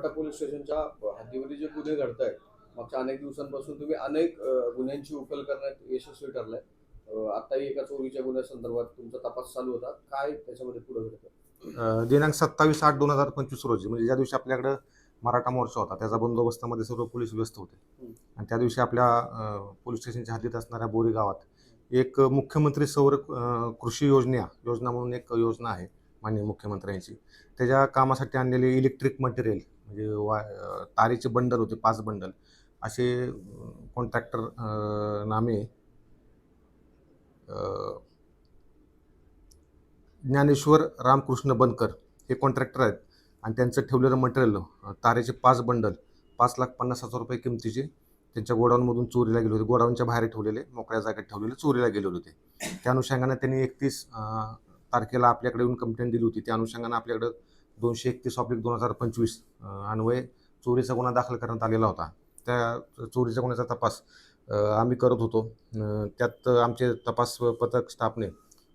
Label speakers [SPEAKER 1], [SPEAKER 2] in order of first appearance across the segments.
[SPEAKER 1] Alephata police स्टेशनच्या हद्दीमध्ये जे गुन्हे घडत आहेत मागच्या अनेक दिवसांपासून तुम्ही अनेक गुन्ह्यांची उकल करण्यात यशस्वी ठरलाय. आताही एका चोरीच्या गुन्ह्यासंदर्भात तुमचा तपास चालू होता. काय त्याच्यामध्ये पुढे घडतं?
[SPEAKER 2] अ, दिनांक सत्तावीस आठ दोन हजार पंचवीस रोजी म्हणजे ज्या दिवशी आपल्याकडं मराठा मोर्चा होता त्याचा बंदोबस्तामध्ये सर्व पोलीस व्यस्त होते. आणि त्या दिवशी आपल्या पोलीस स्टेशनच्या हद्दीत असणाऱ्या बोरी गावात एक मुख्यमंत्री सौर कृषी योजना योजना म्हणून एक योजना आहे माननीय मुख्यमंत्र्यांची. त्याच्या कामासाठी आणलेले इलेक्ट्रिक मटेरियल म्हणजे वा तारेचे बंडल होते पाच बंडल. असे कॉन्ट्रॅक्टर नामे ज्ञानेश्वर रामकृष्ण बनकर हे कॉन्ट्रॅक्टर आहेत? आणि त्यांचं ठेवलेलं मटेरियल तारेचे पाच बंडल पाच लाख पन्नास हजार रुपये किमतीचे. त्यांच्या गोडाऊनमधून चोरीला गेले होते. गोडाऊनच्या बाहेर ठेवलेले मोकळ्या जागेत ठेवलेले चोरीला गेले होते. त्या अनुषंगाने त्यांनी एकतीस तारखेला आपल्याकडे येऊन कंप्लेंट दिली होती. त्या अनुषंगाने आपल्याकडं दोनशे एकतीस ऑब्लिक दोन हजार पंचवीस अन्वये चोरीचा गुन्हा दाखल करण्यात आलेला होता. त्या चोरीच्या गुन्ह्याचा तपास आम्ही करत होतो. त्यात आमचे तपास पथक स्टाफने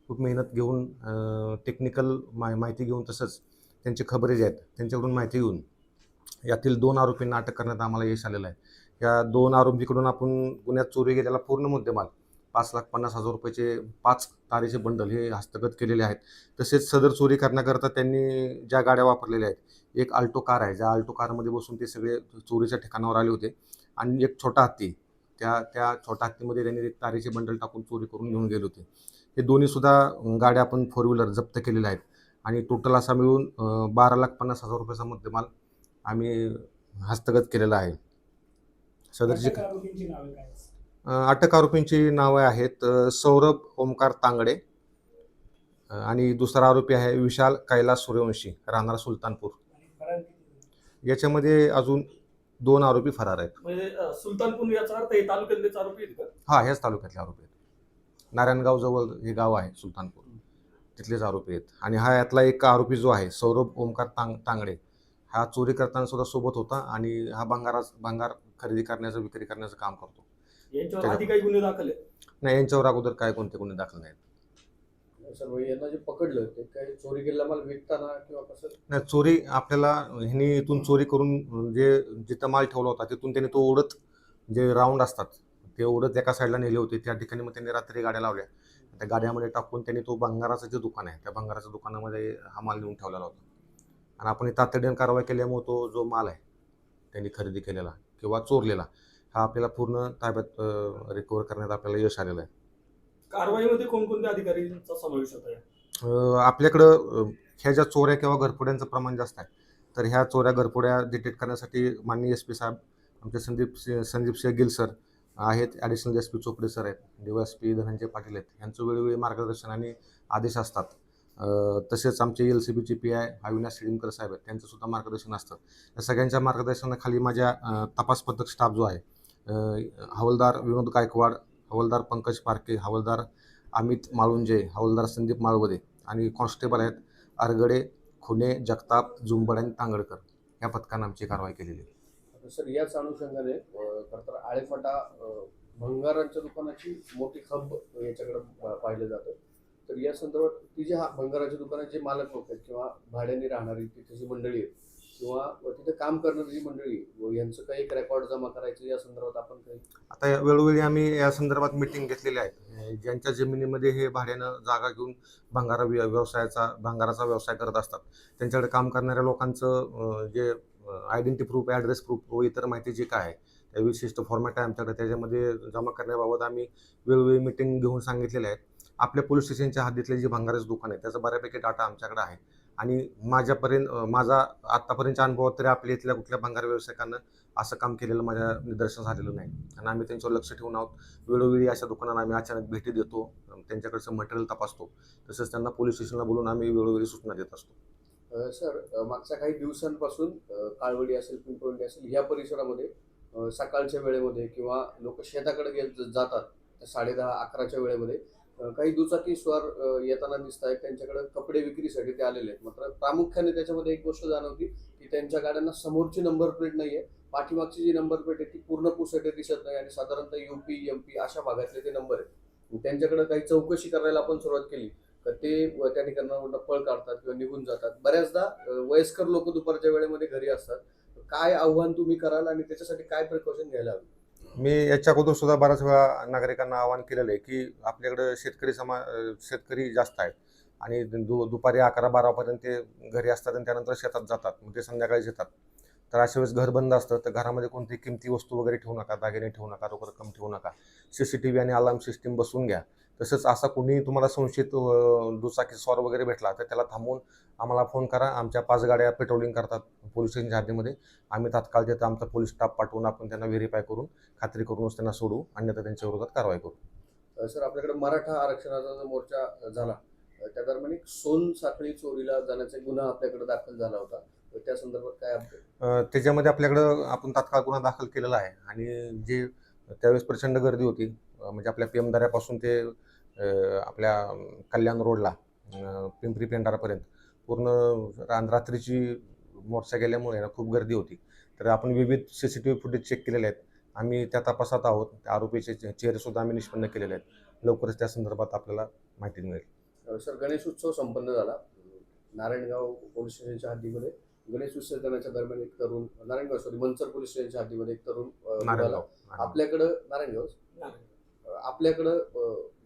[SPEAKER 2] खूप मेहनत घेऊन टेक्निकल मा माहिती घेऊन तसंच त्यांचे खबरे जे आहेत त्यांच्याकडून माहिती घेऊन यातील दोन आरोपींना अटक करण्यात आम्हाला यश आलेलं आहे. या दोन आरोपीकडून आपण गुन्ह्यात चोरी केलेला पूर्ण मुद्देमाल पाच लाख पन्नास हजार रुपयाचे पाच तारेचे बंडल हे हस्तगत केलेले आहेत. तसेच सदर चोरी करण्याकरता त्यांनी ज्या गाड्या वापरलेल्या आहेत एक आल्टो कार आहे. ज्या आल्टो कारमध्ये बसून ते सगळे चोरीच्या ठिकाणावर आले होते. आणि एक छोटा हत्ती त्या त्या छोट्या हत्तीमध्ये त्यांनी एक तारेचे बंडल टाकून चोरी करून घेऊन गेले होते. हे दोन्हीसुद्धा गाड्या आपण फोर व्हीलर जप्त केलेल्या आहेत. आणि टोटल असा मिळून बारा लाख पन्नास हजार रुपयाचा मुद्देमाल आम्ही हस्तगत केलेला आहे. सदरची
[SPEAKER 3] अटक आरोपींची नावे आहेत?
[SPEAKER 2] सौरभ ओमकार तांगडे आणि दुसरा आरोपी आहे विशाल कैलास सूर्यवंशी राहणार सुलतानपूर. याच्यामध्ये अजून दोन आरोपी फरार आहेत.
[SPEAKER 4] म्हणजे सुलतानपूर याचा अर्थ हे तालुक्यातलेच आरोपी आहेत का?
[SPEAKER 2] हा ह्याच तालुक्यातले आरोपी आहेत. नारायणगाव जवळ हे गाव आहे सुलतानपूर. तिथलेच आरोपी आहेत. आणि हा यातला एक आरोपी जो आहे सौरभ ओमकार तांग तांगडे हा चोरी करताना सुद्धा सोबत होता आणि हा भंगारा भंगार खरेदी करण्याचं विक्री करण्याचं काम करतो.
[SPEAKER 4] यांच्यावर आधी काही गुन्हे दाखल आहे
[SPEAKER 2] नाही यांच्यावर अगोदर काय कोणते गुन्हे दाखल नाहीत?
[SPEAKER 1] सर्व यांना जे पकडलं ते काही चोरी केलेला माल विकताना किंवा कसं?
[SPEAKER 2] नाही चोरी आपल्याला ह्यांनी इथून चोरी करून जे जिथं माल ठेवला होता तिथून त्यांनी तो ओढत जे राऊंड असतात ते ओढत एका साईडला नेले होते. त्या ठिकाणी मग त्यांनी रात्री गाड्या लावल्या. त्या गाड्यामध्ये टाकून त्यांनी तो भंगाराचं जे दुकान आहे त्या भंगाराच्या दुकानामध्ये हा माल नेऊन ठेवलेला होता. आणि आपण तातडीने कारवाई केल्यामुळे तो जो माल आहे त्यांनी खरेदी केलेला किंवा चोरलेला हा आपल्याला पूर्ण ताब्यात रिकवर करण्यात आपल्याला यश आलेलं आहे.
[SPEAKER 4] कारवाईमध्ये कोणकोणत्या अधिकाऱ्यांचा समावेश होता?
[SPEAKER 2] अ, आपल्याकडं ह्या ज्या चोऱ्या किंवा घरफोड्यांचं प्रमाण जास्त आहे तर ह्या चोऱ्या घरफोड्या डिटेक्ट करण्यासाठी माननीय एस पी साहेब आमचे संदीप संदीप सिंह गिल सर आहेत additional S P Chopde sir आहेत D S P Dhananjay Patil आहेत यांचं वेळोवेळी मार्गदर्शन आणि आदेश असतात. तसेच आमचे एल सी बीचे पी आय अविनाश शिडीमकर साहेब आहेत त्यांचं सुद्धा मार्गदर्शन असतं. या सगळ्यांच्या मार्गदर्शनाखाली माझ्या तपास पथक स्टाफ जो आहे हवालदार विनोद गायकवाड हवालदार पंकज पारके हवलदार अमित माळुंजे हवलदार संदीप माळवदे आणि कॉन्स्टेबल आहेत आरगडे खुने जगताप जुंबड आणि तांगडकर. या पथकानं आमची कारवाई केलेली आहे.
[SPEAKER 1] सर याच अनुषंगाने खरंतर खरं तर आळेफाटा भंगारांच्या दुकानाची मोठी हब याच्याकडे पा- पाहिलं जातं. तर या संदर्भात ती जे हा भंगाराच्या दुकानात जे मालक लोक आहेत किंवा भाड्याने राहणारी तिथे जी मंडळी आहेत किंवा तिथे काम करणारी जी मंडळी व यांचं काही एक रेकॉर्ड जमा करायचं या संदर्भात आपण काही
[SPEAKER 2] आता या वेळोवेळी आम्ही या संदर्भात मिटिंग घेतलेली आहे ज्यांच्या जमिनीमध्ये हे भाड्यानं जागा घेऊन भंगारा व्य- व्यवसायाचा भंगाराचा व्यवसाय करत असतात त्यांच्याकडे काम करणाऱ्या लोकांचं अं, जे आयडेंटिटी प्रूफ ॲड्रेस प्रूफ व इतर माहिती जी काय आहे त्या विशिष्ट फॉर्मॅट आहे आमच्याकडे. त्याच्यामध्ये जमा करण्याबाबत आम्ही वेळोवेळी मिटिंग घेऊन सांगितलेले आहेत. आपल्या पोलीस स्टेशनच्या हद्दीतले जे भंगाराचं दुकान आहे त्याचा बऱ्यापैकी डाटा आमच्याकडे आहे. आणि माझ्यापर्यंत माझा आत्तापर्यंतच्या अनुभवात तरी आपल्या इथल्या कुठल्या भंगार व्यावसायिकांना असं काम केलेलं माझ्या निदर्शन झालेलं नाही. आणि आम्ही त्यांच्यावर लक्ष ठेवून आहोत. वेळोवेळी अशा दुकानांना आम्ही अचानक भेटी देतो. त्यांच्याकडचं मटेरियल तपासतो. तसंच त्यांना पोलीस स्टेशनला बोलून आम्ही वेळोवेळी सूचना देत असतो.
[SPEAKER 1] सर मागच्या काही दिवसांपासून काळवडी असेल पिंपळवंडी असेल या परिसरामध्ये सकाळच्या वेळेमध्ये किंवा लोक शेताकडे गे- जातात त्या साडेदहा अकराच्या वेळेमध्ये काही दुचाकी स्वार येताना दिसत आहेत त्यांच्याकडे कपडे विक्रीसाठी ते आलेले आहेत. मात्र प्रामुख्याने त्याच्यामध्ये एक गोष्ट जाणवती की त्यांच्या गाड्यांना समोरची नंबर प्लेट नाही आहे पाठीमागची जी नंबर प्लेट आहे ती पूर्ण पुसटे दिसत नाही आणि साधारणतः युपी एमपी अशा भागातले ते नंबर आहेत. त्यांच्याकडे काही चौकशी करायला आपण सुरुवात केली तर ते त्या ठिकाणावरून पळ काढतात किंवा निघून जातात. बऱ्याचदा वयस्कर लोक दुपारच्या वेळेमध्ये घरी असतात. काय आव्हान तुम्ही कराल आणि त्याच्यासाठी काय प्रिकॉशन घ्यायला हवी?
[SPEAKER 2] मी याच्या अगोदर सुद्धा बऱ्याच वेळा नागरिकांना आवाहन केलेलं आहे की आपल्याकडे शेतकरी समा शेतकरी जास्त आहेत. आणि दु दुपारी अकरा बारापर्यंत ते घरी असतात आणि त्यानंतर शेतात जातात मग ते संध्याकाळी येतात. तर अशा वेळेस घर बंद असतं तर घरामध्ये कोणती किमती वस्तू वगैरे ठेवू नका दागिने ठेवू नका रोख रक्कम ठेवू नका. सी सी टी व्ही आणि अलार्म सिस्टीम बसवून घ्या. तसंच असा कोणी तुम्हाला संशयित दुचाकी स्वार वगैरे भेटला तर त्याला थांबवून आम्हाला फोन करा. आमच्या पाच गाड्या पेट्रोलिंग करतात पोलीस स्टेशनच्या हद्दीमध्ये. आम्ही तात्काळ तिथं आमचा पोलीस स्टाफ पाठवून आपण त्यांना व्हेरीफाय करून खात्री करूनच त्यांना सोडू. अन्यथा त्यांच्या विरोधात कारवाई करू.
[SPEAKER 1] सर आपल्याकडे मराठा आरक्षणाचा जो मोर्चा झाला त्या दरम्यान एक सोन साखळी चोरीला जाण्याचा गुन्हा आपल्याकडे दाखल झाला होता. तर त्या संदर्भात काय
[SPEAKER 2] त्याच्यामध्ये आपल्याकडं आपण तात्काळ गुन्हा दाखल केलेला आहे. आणि जे त्यावेळेस प्रचंड गर्दी होती म्हणजे आपल्या पी दऱ्यापासून ते आपल्या कल्याण रोडला पिंपरी पेंढारापर्यंत. पूर्ण रात्रीची मोर्चा गेल्यामुळे ना खूप गर्दी होती. तर आपण विविध C C T V footage check केलेले आहेत. आम्ही त्या तपासात आहोत. त्या आरोपीचे चे- चेहरेसुद्धा आम्ही निष्पन्न केलेले आहेत. लवकरच त्या संदर्भात आपल्याला माहिती मिळेल.
[SPEAKER 1] सर गणेश उत्सव संपन्न झाला. नारायणगाव पोलीस स्टेशनच्या हद्दीमध्ये गणेश विसर्जनाच्या दरम्यान एक तरुण नारायणगाव सॉरी मंचर पोलीस स्टेशनच्या हद्दीमध्ये एक तरुण आपल्याकडं नारायणगाव. आपल्याकडं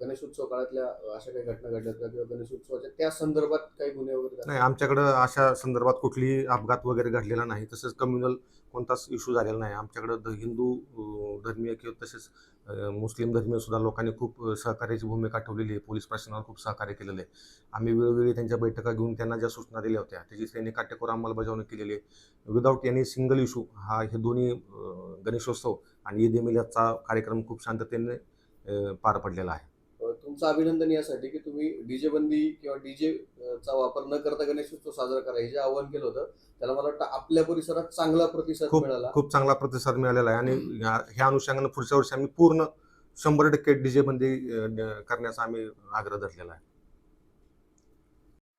[SPEAKER 1] गणेशोत्सव काळातल्या अशा काही घटना घडल्या का किंवा गणेशोत्सवाच्या त्या संदर्भात काही गुन्हे वगैरे
[SPEAKER 2] नाही आमच्याकडं अशा संदर्भात कुठलीही अपघात वगैरे घडलेला नाही. तसंच कम्युनल कोणताच इश्यू झालेला नाही. आमच्याकडं द- हिंदू धर्मीय किंवा तसेच मुस्लिम धर्मीय सुद्धा लोकांनी खूप सहकार्याची भूमिका ठेवलेली आहे. पोलीस प्रशासनाला खूप सहकार्य केलेलं आहे. आम्ही वेळोवेळी त्यांच्या बैठका घेऊन त्यांना ज्या सूचना दिल्या होत्या त्याची त्यांनी काटेकोर अंमलबजावणी केलेली आहे. विदाऊट एनी सिंगल इशू हा हे दोन्ही गणेशोत्सव आणि ईद मिलाचा कार्यक्रम खूप शांततेने पार पडलेला आहे.
[SPEAKER 1] तुमचं अभिनंदन यासाठी की तुम्ही डीजे बंदी किंवा डीजे चा वापर न करता गणेश उत्सव साजरा करा हे जे आवाहन केलं होतं त्याला मला वाटतं आपल्या परिसरात चांगला प्रतिसाद मिळाला.
[SPEAKER 2] खूप चांगला प्रतिसाद मिळालेला आहे आणि या- ह्या अनुषंगानं पुढच्या वर्षी आम्ही पूर्ण शंभर टक्के डीजे बंदी करण्याचा आम्ही आग्रह धरलेला आहे.